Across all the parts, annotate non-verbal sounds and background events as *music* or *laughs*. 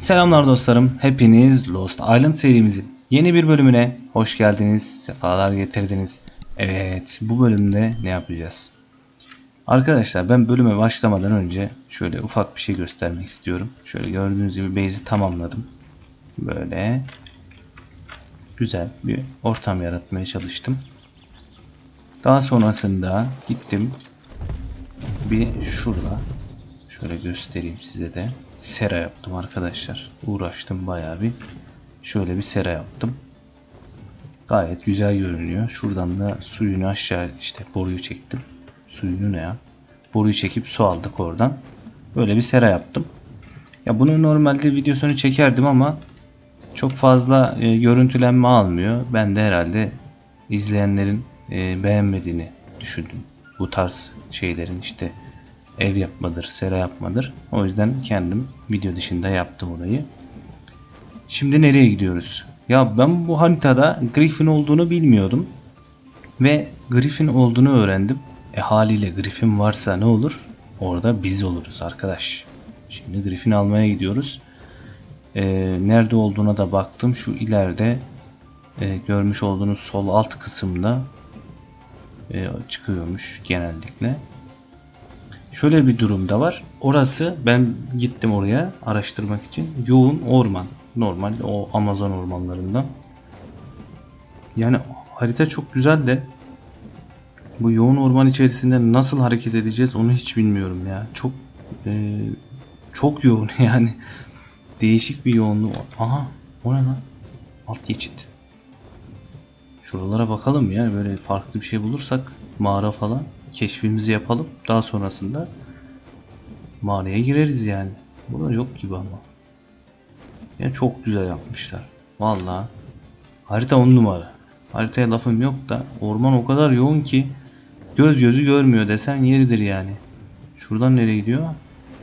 Selamlar dostlarım. Hepiniz Lost Island serimizin yeni bir bölümüne hoş geldiniz. Sefalar getirdiniz. Evet, bu bölümde ne yapacağız? Arkadaşlar ben bölüme başlamadan önce şöyle ufak bir şey göstermek istiyorum. Şöyle gördüğünüz gibi base'i tamamladım. Böyle güzel bir ortam yaratmaya çalıştım. Daha sonrasında gittim bir şurada şöyle göstereyim size de sera yaptım arkadaşlar. Uğraştım bayağı bir. Şöyle bir sera yaptım. Gayet güzel görünüyor. Şuradan da suyunu aşağı işte boruyu çektim. Suyunu ne ya? Boruyu çekip su aldık oradan. Böyle bir sera yaptım. Ya bunu normalde videosunu çekerdim ama çok fazla e, görüntülenme almıyor. Ben de herhalde izleyenlerin e, beğenmediğini düşündüm. Bu tarz şeylerin işte ev yapmadır, sera yapmadır. O yüzden kendim video dışında yaptım orayı. Şimdi nereye gidiyoruz? Ya ben bu haritada Griffin olduğunu bilmiyordum. Ve Griffin olduğunu öğrendim. E haliyle Griffin varsa ne olur? Orada biz oluruz arkadaş. Şimdi Griffin almaya gidiyoruz. E, nerede olduğuna da baktım. Şu ileride e, görmüş olduğunuz sol alt kısımda e, çıkıyormuş genellikle. Şöyle bir durum da var. Orası ben gittim oraya araştırmak için. Yoğun orman. Normal o Amazon ormanlarından. Yani harita çok güzel de bu yoğun orman içerisinde nasıl hareket edeceğiz onu hiç bilmiyorum ya. Çok e, çok yoğun *laughs* yani. Değişik bir yoğunluğu var. Aha o ne lan? Alt geçit. Şuralara bakalım ya böyle farklı bir şey bulursak mağara falan keşfimizi yapalım. Daha sonrasında mağaraya gireriz yani. Burada yok gibi ama. Ya çok güzel yapmışlar. Vallahi harita on numara. Haritaya lafım yok da orman o kadar yoğun ki göz gözü görmüyor desen yeridir yani. Şuradan nereye gidiyor?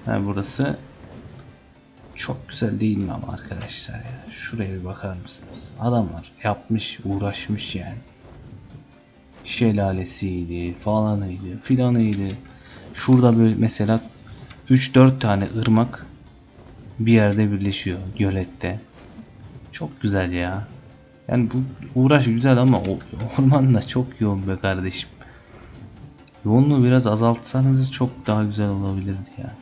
Ha burası çok güzel değil mi ama arkadaşlar ya. Şuraya bir bakar mısınız? Adamlar yapmış, uğraşmış yani şelalesiydi falanıydı filanıydı. Şurada böyle mesela 3-4 tane ırmak bir yerde birleşiyor gölette. Çok güzel ya. Yani bu uğraş güzel ama orman da çok yoğun be kardeşim. Yoğunluğu biraz azaltsanız çok daha güzel olabilirdi ya.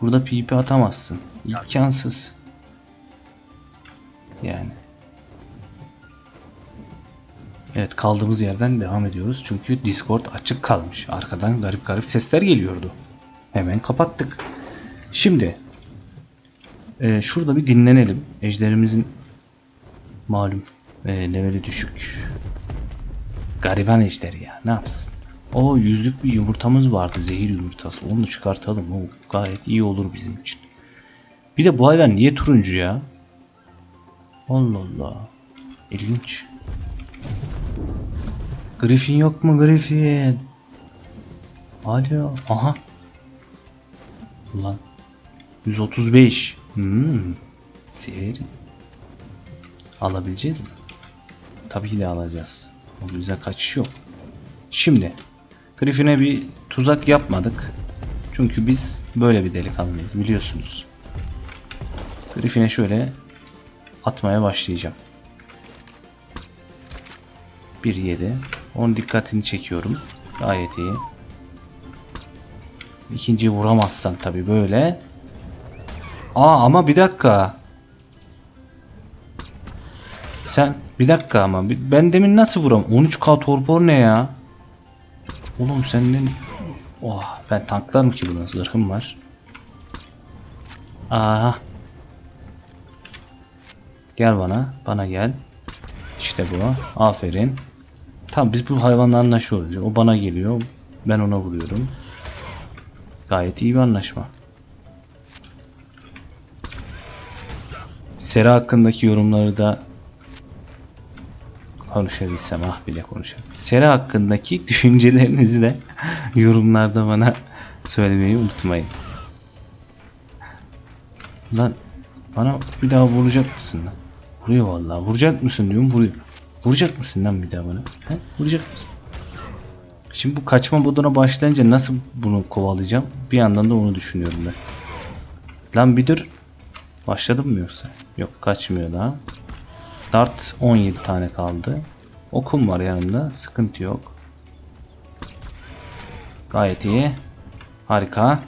Burada pipi atamazsın. İmkansız. Yani. Evet kaldığımız yerden devam ediyoruz. Çünkü Discord açık kalmış. Arkadan garip garip sesler geliyordu. Hemen kapattık. Şimdi e, şurada bir dinlenelim. Ejderimizin malum e, leveli düşük. Gariban ejder ya. Ne yapsın? O yüzlük bir yumurtamız vardı. Zehir yumurtası. Onu çıkartalım. O gayet iyi olur bizim için. Bir de bu hayvan niye turuncu ya? Allah Allah. İlginç. Griffin yok mu Griffin? Alo. Aha. Ulan. 135. Hmm. Severim. Alabileceğiz mi? Tabii ki de alacağız. O bize kaçış yok. Şimdi. Griffin'e bir tuzak yapmadık. Çünkü biz böyle bir delikanlıyız biliyorsunuz. Griffin'e şöyle atmaya başlayacağım. 1.7 onun dikkatini çekiyorum. Gayet iyi. İkinciyi vuramazsan tabi böyle. Aa ama bir dakika. Sen bir dakika ama ben demin nasıl vuram? 13k torpor ne ya? Oğlum senin Oh ben tanklarım ki bunun zırhım var. Aha. Gel bana. Bana gel. İşte bu. Aferin. Tamam biz bu hayvanla anlaşıyoruz. O bana geliyor. Ben ona vuruyorum. Gayet iyi bir anlaşma. Sera hakkındaki yorumları da konuşabilsem ah bile konuşalım. Sera hakkındaki *laughs* düşüncelerinizi de yorumlarda bana söylemeyi unutmayın. Lan bana bir daha vuracak mısın lan? Vuruyor vallahi. Vuracak mısın diyorum vuruyor. Vuracak mısın lan bir daha bana? He? Vuracak mısın? Şimdi bu kaçma moduna başlayınca nasıl bunu kovalayacağım? Bir yandan da onu düşünüyorum ben. Lan bir dur. Başladım mı yoksa? Yok kaçmıyor daha. Dart 17 tane kaldı. Okum var yanımda. Sıkıntı yok. Gayet iyi. Harika.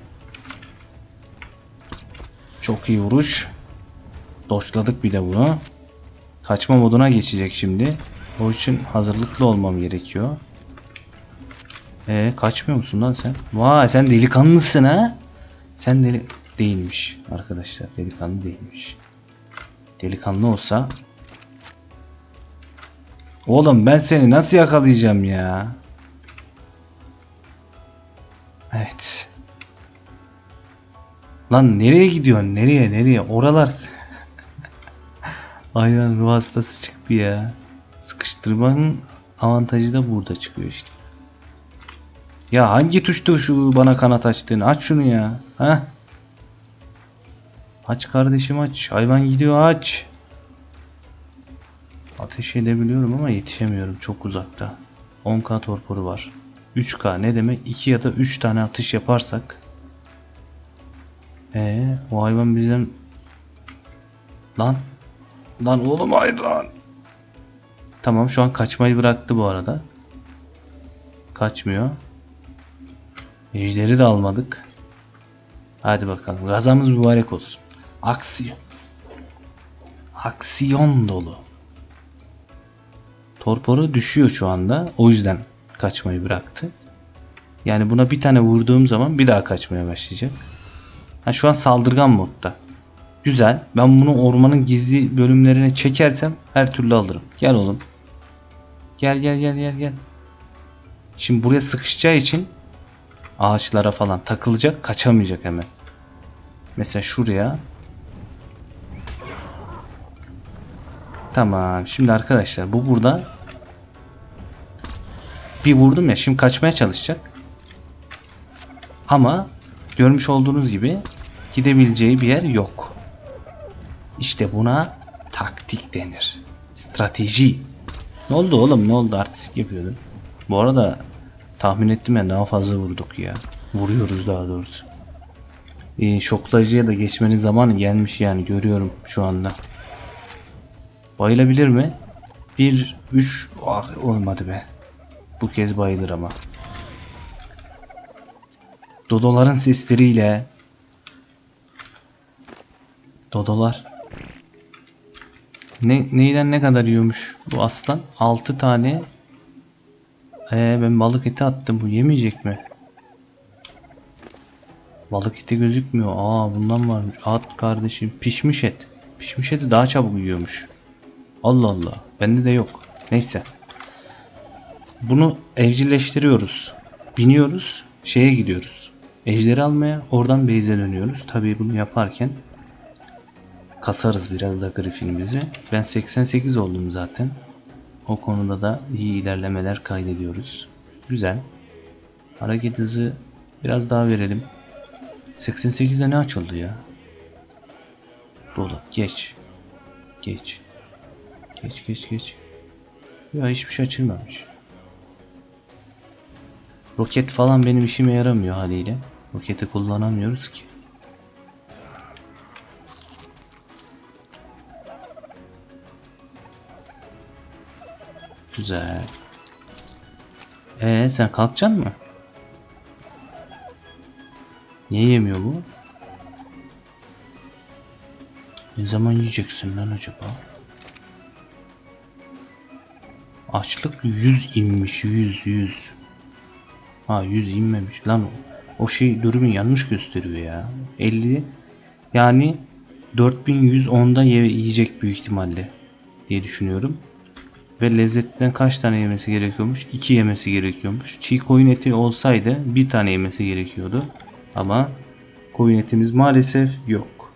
Çok iyi vuruş. Doçladık bir de bunu. Kaçma moduna geçecek şimdi. O için hazırlıklı olmam gerekiyor. Ee, kaçmıyor musun lan sen? Vay sen delikanlısın ha? Sen deli değilmiş arkadaşlar. Delikanlı değilmiş. Delikanlı olsa Oğlum ben seni nasıl yakalayacağım ya? Evet. Lan nereye gidiyorsun? Nereye? Nereye? Oralar. Aynen ruh hastası çıktı ya. Sıkıştırmanın avantajı da burada çıkıyor işte. Ya hangi tuştu şu bana kanat açtığını? Aç şunu ya. Ha? Aç kardeşim aç. Hayvan gidiyor aç. Ateş edebiliyorum ama yetişemiyorum. Çok uzakta. 10k torporu var. 3k ne demek? 2 ya da 3 tane atış yaparsak. Ee, o hayvan bizden Lan. Lan oğlum hayır lan. Tamam şu an kaçmayı bıraktı bu arada. Kaçmıyor. Ejderi de almadık. Hadi bakalım. Gazamız mübarek olsun. Aksiyon. Aksiyon dolu. Torporu düşüyor şu anda. O yüzden kaçmayı bıraktı. Yani buna bir tane vurduğum zaman bir daha kaçmaya başlayacak. Ha, şu an saldırgan modda. Güzel. Ben bunu ormanın gizli bölümlerine çekersem her türlü alırım. Gel oğlum. Gel gel gel gel gel. Şimdi buraya sıkışacağı için ağaçlara falan takılacak, kaçamayacak hemen. Mesela şuraya. Tamam. Şimdi arkadaşlar bu burada bir vurdum ya şimdi kaçmaya çalışacak. Ama görmüş olduğunuz gibi gidebileceği bir yer yok. İşte buna taktik denir. Strateji. Ne oldu oğlum ne oldu artistik yapıyordun. Bu arada tahmin ettim ya daha fazla vurduk ya. Vuruyoruz daha doğrusu. Ee, şoklayıcıya da geçmenin zamanı gelmiş yani görüyorum şu anda. Bayılabilir mi? 1 3 ah olmadı be. Bu kez bayılır ama. Dodoların sesleriyle Dodolar ne, neyden ne kadar yiyormuş bu aslan? 6 tane ee, ben balık eti attım bu yemeyecek mi? Balık eti gözükmüyor. Aa bundan varmış. At kardeşim. Pişmiş et. Pişmiş eti daha çabuk yiyormuş. Allah Allah. Bende de yok. Neyse. Bunu evcilleştiriyoruz. Biniyoruz. Şeye gidiyoruz. Ejderi almaya. Oradan base'e dönüyoruz. Tabii bunu yaparken kasarız biraz da griffinimizi. Ben 88 oldum zaten. O konuda da iyi ilerlemeler kaydediyoruz. Güzel. Hareket hızı biraz daha verelim. 88'de ne açıldı ya? Dolu. Geç. Geç. Geç geç geç. Ya hiçbir şey açılmamış. Roket falan benim işime yaramıyor haliyle. Roketi kullanamıyoruz ki. Güzel. Ee sen kalkacaksın mı? Niye yemiyor bu? Ne zaman yiyeceksin lan acaba? Açlık 100 inmiş 100 100. Ha 100 inmemiş lan o. O şey durumu yanlış gösteriyor ya. 50 yani 4110'da ye yiyecek büyük ihtimalle diye düşünüyorum. Ve lezzetten kaç tane yemesi gerekiyormuş? 2 yemesi gerekiyormuş. Çiğ koyun eti olsaydı bir tane yemesi gerekiyordu. Ama koyun etimiz maalesef yok.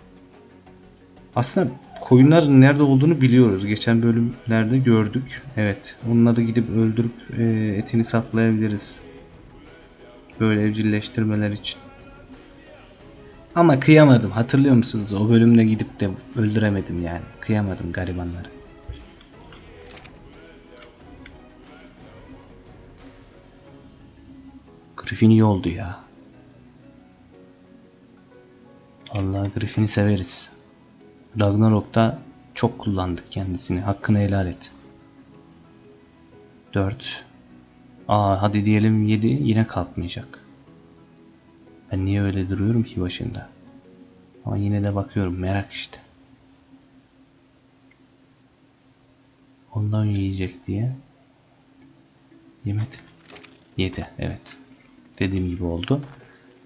Aslında koyunlar nerede olduğunu biliyoruz. Geçen bölümlerde gördük. Evet. Onları gidip öldürüp e, etini saklayabiliriz. Böyle evcilleştirmeler için. Ama kıyamadım. Hatırlıyor musunuz? O bölümde gidip de öldüremedim yani. Kıyamadım garibanları. Griffin iyi oldu ya. Allah Griffin'i severiz. Ragnarok'ta çok kullandık kendisini. Hakkını helal et. 4. Aa hadi diyelim 7 yine kalkmayacak. Ben niye öyle duruyorum ki başında? Ama yine de bakıyorum merak işte. Ondan yiyecek diye. Yemedi. Yedi evet. Dediğim gibi oldu.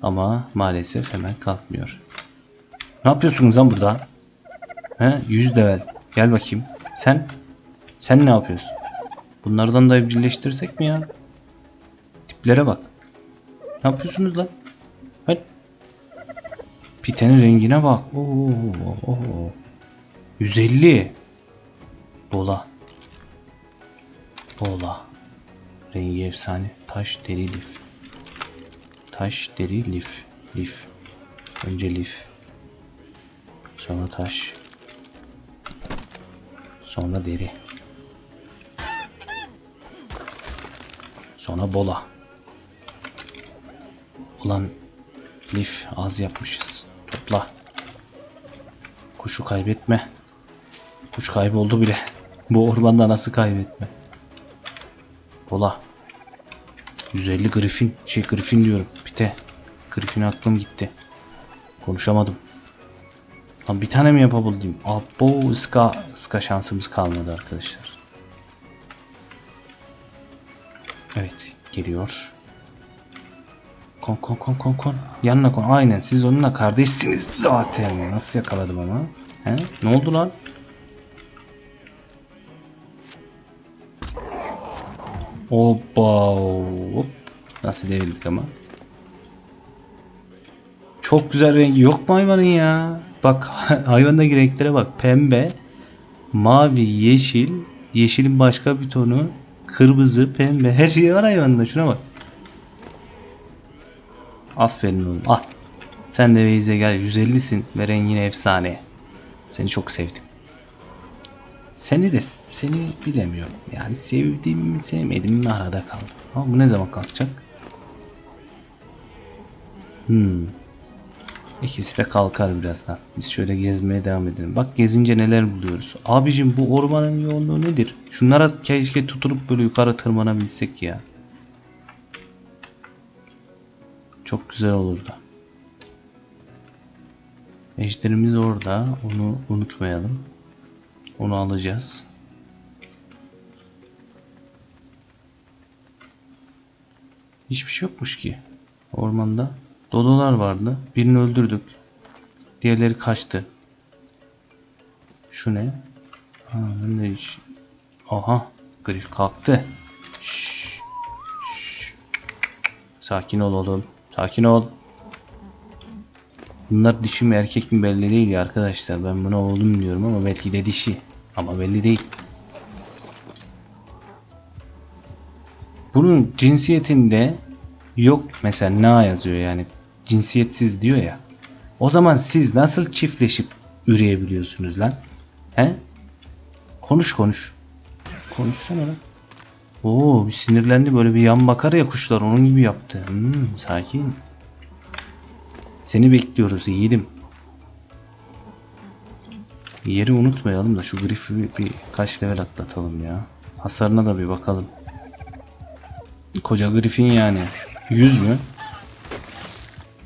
Ama maalesef hemen kalkmıyor. Ne yapıyorsunuz lan burada? He? Yüz level. Gel bakayım. Sen? Sen ne yapıyorsun? Bunlardan da evcilleştirsek mi ya? Tiplere bak. Ne yapıyorsunuz lan? Hadi. Pitenin rengine bak. Oo, oo. 150. Bola. Bola. Rengi efsane. Taş deri lif. Taş deri lif. Lif. Önce lif. Sonra taş. Sonra deri. Sonra bola. Ulan lif az yapmışız. Topla. Kuşu kaybetme. Kuş kayboldu bile. Bu ormanda nasıl kaybetme? Bola. 150 Griffin. Şey Griffin diyorum. Pite. Griffin aklım gitti. Konuşamadım. Lan bir tane mi yapabildim? Abo ıska, ıska şansımız kalmadı arkadaşlar. Evet geliyor. Kon kon kon kon kon. Yanına kon. Aynen siz onunla kardeşsiniz zaten. Nasıl yakaladım ama? He? Ne oldu lan? Hoppa. Hop. Nasıl devirdik ama? Çok güzel rengi yok mu hayvanın ya? Bak *laughs* hayvandaki renklere bak. Pembe, mavi, yeşil, yeşilin başka bir tonu, kırmızı, pembe. Her şey var hayvanda. Şuna bak. Aferin oğlum. Al. Sen de Beyze gel. 150'sin ve rengin efsane. Seni çok sevdim. Seni de seni bilemiyorum. Yani sevdiğim mi sevmedim mi arada kaldım. Ama bu ne zaman kalkacak? Hmm. İkisi de kalkar birazdan. Biz şöyle gezmeye devam edelim. Bak gezince neler buluyoruz. Abicim bu ormanın yoğunluğu nedir? Şunlara keşke tutunup böyle yukarı tırmanabilsek ya. Çok güzel olurdu. Ejderimiz orada. Onu unutmayalım. Onu alacağız. Hiçbir şey yokmuş ki. Ormanda. Dodolar vardı. Birini öldürdük. Diğerleri kaçtı. Şu ne? Ha, de hiç... Aha. Grif kalktı. Şşş. Şşş. Sakin ol oğlum. Sakin ol. Bunlar dişi mi erkek mi belli değil ya arkadaşlar. Ben buna oğlum diyorum ama belki de dişi. Ama belli değil. Bunun cinsiyetinde yok mesela na yazıyor yani cinsiyetsiz diyor ya. O zaman siz nasıl çiftleşip üreyebiliyorsunuz lan? He? Konuş konuş. Konuşsana lan. Oo bir sinirlendi böyle bir yan bakar ya kuşlar onun gibi yaptı. Hmm, sakin. Seni bekliyoruz yiğidim. Yeri unutmayalım da şu grifi bir, bir kaç level atlatalım ya. Hasarına da bir bakalım. Koca grifin yani. 100 mü?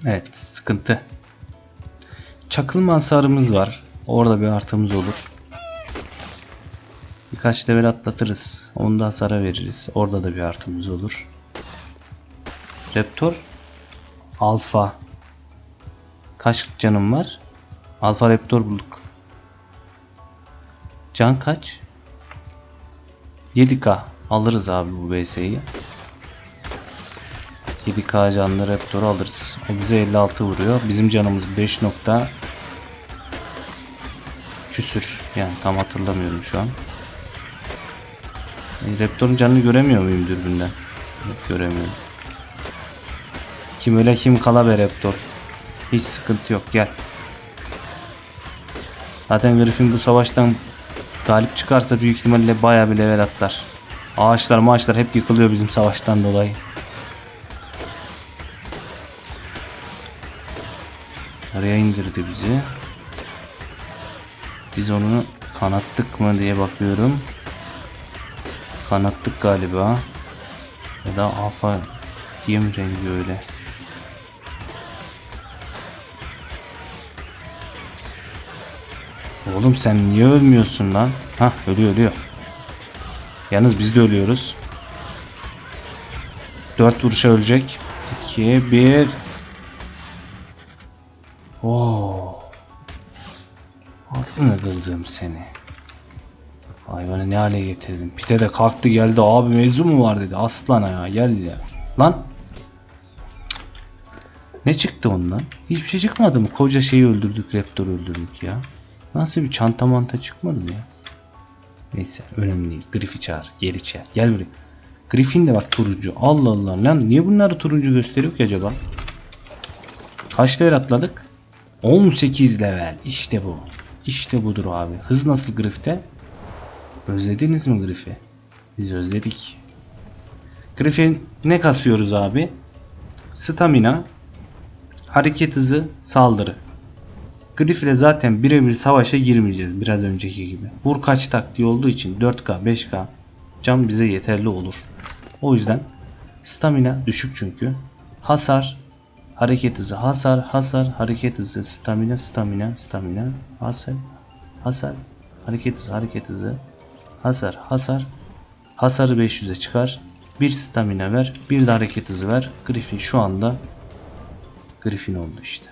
Evet sıkıntı. Çakılma hasarımız var. Orada bir artımız olur. Birkaç level atlatırız. Onda hasara veririz. Orada da bir artımız olur. Raptor Alfa Kaç canım var? Alfa Raptor bulduk. Can kaç? 7k alırız abi bu BS'yi. 7k canlı Raptor'u alırız. O bize 56 vuruyor. Bizim canımız 5 nokta küsür. Yani tam hatırlamıyorum şu an. E, Raptor'un canını göremiyor muyum dürbünden? Yok, göremiyorum. Kim öyle kim kala be Raptor. Hiç sıkıntı yok gel. Zaten Griffin bu savaştan galip çıkarsa büyük ihtimalle bayağı bir level atlar. Ağaçlar maaşlar hep yıkılıyor bizim savaştan dolayı. Araya indirdi bizi. Biz onu kanattık mı diye bakıyorum. Kanattık galiba. Ya da alfa diye mi rengi öyle? Oğlum sen niye ölmüyorsun lan? Hah ölüyor ölüyor. Yalnız biz de ölüyoruz. 4 vuruşa ölecek. 2 1 hale getirdin? Pite de kalktı geldi abi mevzu mu var dedi. Aslana ya gel ya. Lan. Ne çıktı ondan? Hiçbir şey çıkmadı mı? Koca şeyi öldürdük, Raptor öldürdük ya. Nasıl bir çanta manta çıkmadı mı ya? Neyse önemli değil. Griff'i çağır. Geri çağır. Gel buraya. Griffin de bak turuncu. Allah Allah. Lan niye bunları turuncu gösteriyor ki acaba? Kaç level atladık? 18 level. İşte bu. İşte budur abi. Hız nasıl Griff'te? Özlediniz mi Griff'i? Biz özledik. Griff'in ne kasıyoruz abi? Stamina, hareket hızı, saldırı. Griff ile zaten birebir savaşa girmeyeceğiz biraz önceki gibi. Vur kaç taktiği olduğu için 4K 5K can bize yeterli olur. O yüzden stamina düşük çünkü. Hasar, hareket hızı, hasar, hasar, hareket hızı, stamina, stamina, stamina, hasar, hasar, hareket hızı, hareket hızı, hasar, hasar, hasarı 500'e çıkar. Bir stamina ver, bir de hareket hızı ver. Griffin şu anda Griffin oldu işte.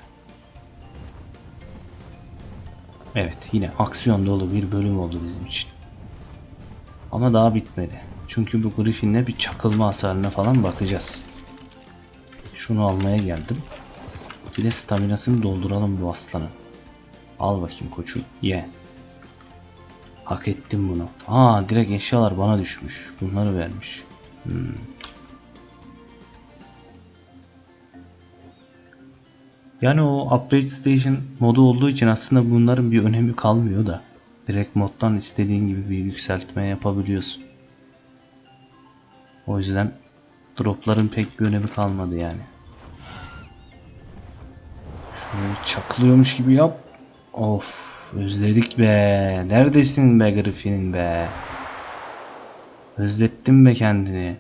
Evet yine aksiyon dolu bir bölüm oldu bizim için. Ama daha bitmedi. Çünkü bu Griffin'le bir çakılma hasarına falan bakacağız. Şunu almaya geldim. Bir de staminasını dolduralım bu aslanın. Al bakayım koçum. Ye. Hak ettim bunu. Aa direkt eşyalar bana düşmüş. Bunları vermiş. Hmm. Yani o Upgrade Station modu olduğu için aslında bunların bir önemi kalmıyor da. Direkt moddan istediğin gibi bir yükseltme yapabiliyorsun. O yüzden dropların pek bir önemi kalmadı yani. Şöyle çakılıyormuş gibi yap. Of özledik be. Neredesin be Griffin'in be. Özlettin be kendini.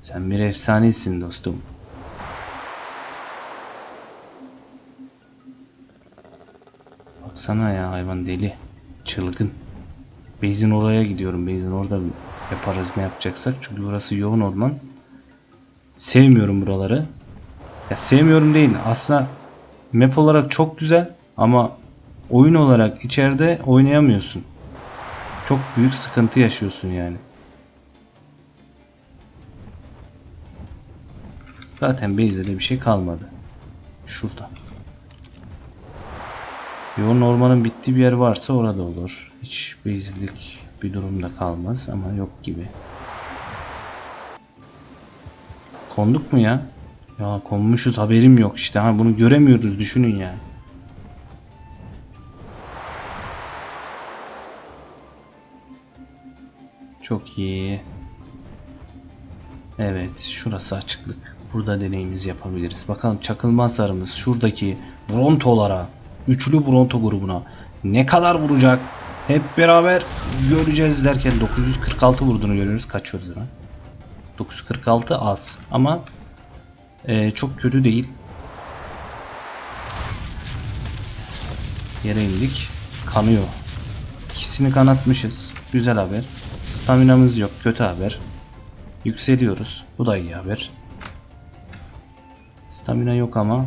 Sen bir efsanesin dostum. Baksana ya hayvan deli. Çılgın. Base'in oraya gidiyorum. Base'in orada yaparız ne yapacaksak. Çünkü burası yoğun orman. Sevmiyorum buraları. Ya sevmiyorum değil. Aslında map olarak çok güzel ama oyun olarak içeride oynayamıyorsun. Çok büyük sıkıntı yaşıyorsun yani. Zaten base'de de bir şey kalmadı. Şurada. Yoğun ormanın bittiği bir yer varsa orada olur. Hiç base'lik bir durumda kalmaz ama yok gibi. Konduk mu ya? Ya konmuşuz haberim yok işte. Ha bunu göremiyoruz düşünün ya. Çok iyi. Evet, şurası açıklık. Burada deneyimiz yapabiliriz. Bakalım çakılma hasarımız şuradaki brontolara, üçlü bronto grubuna ne kadar vuracak? Hep beraber göreceğiz derken 946 vurduğunu görüyoruz. Kaçıyoruz hemen. 946 az ama e, çok kötü değil. Yere indik. Kanıyor. İkisini kanatmışız. Güzel haber. Staminamız yok. Kötü haber. Yükseliyoruz. Bu da iyi haber. Stamina yok ama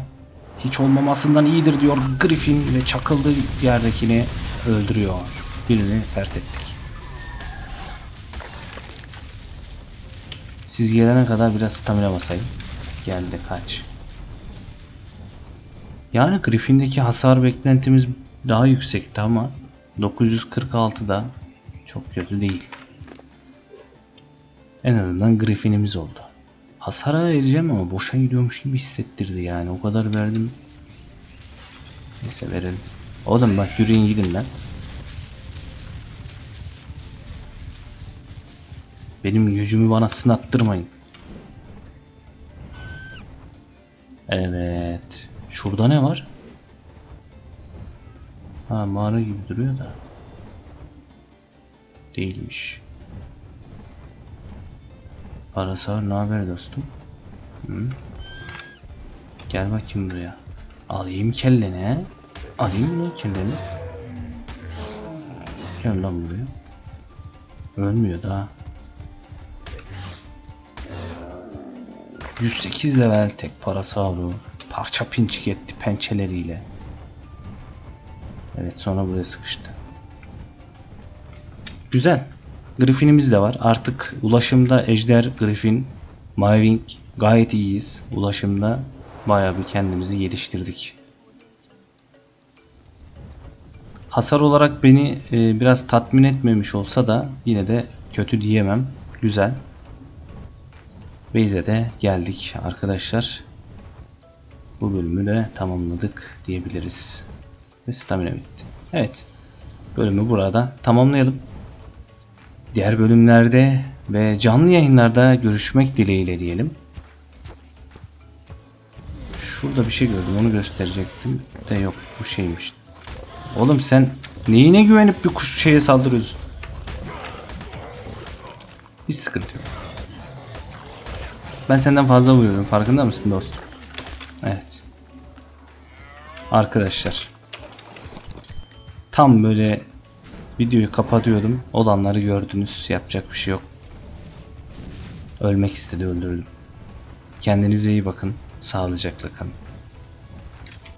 hiç olmamasından iyidir diyor Griffin ve çakıldığı yerdekini öldürüyor. Birini fert ettik. Siz gelene kadar biraz stamina basayım. Geldi kaç. Yani Griffin'deki hasar beklentimiz daha yüksekti ama 946'da çok kötü değil. En azından Griffin'imiz oldu. Hasara vereceğim ama boşa gidiyormuş gibi hissettirdi yani. O kadar verdim. Neyse verelim. Oğlum bak yürüyün gidin lan. Benim gücümü bana sınattırmayın. Evet. Şurada ne var? Ha mağara gibi duruyor da. Değilmiş. Arasar ne haber dostum? Hı? Gel bakayım buraya. Alayım kelleni he. Alayım mı kelleni? Gel lan buraya. Ölmüyor daha. 108 level tek parası alıyor. Parça pinçik etti pençeleriyle. Evet sonra buraya sıkıştı. Güzel. Griffin'imiz de var. Artık ulaşımda Ejder, Griffin, Mywing gayet iyiyiz. Ulaşımda bayağı bir kendimizi geliştirdik. Hasar olarak beni e, biraz tatmin etmemiş olsa da yine de kötü diyemem. Güzel. Base'e de geldik arkadaşlar. Bu bölümü de tamamladık diyebiliriz. Ve stamina bitti. Evet. Bölümü burada tamamlayalım. Diğer bölümlerde ve canlı yayınlarda görüşmek dileğiyle diyelim. Şurada bir şey gördüm onu gösterecektim de yok bu şeymiş. Oğlum sen neyine güvenip bir kuş şeye saldırıyorsun? Hiç sıkıntı yok. Ben senden fazla vuruyorum farkında mısın dostum? Evet. Arkadaşlar. Tam böyle videoyu kapatıyordum. Olanları gördünüz. Yapacak bir şey yok. Ölmek istedi öldürdüm. Kendinize iyi bakın. Sağlıcakla kalın.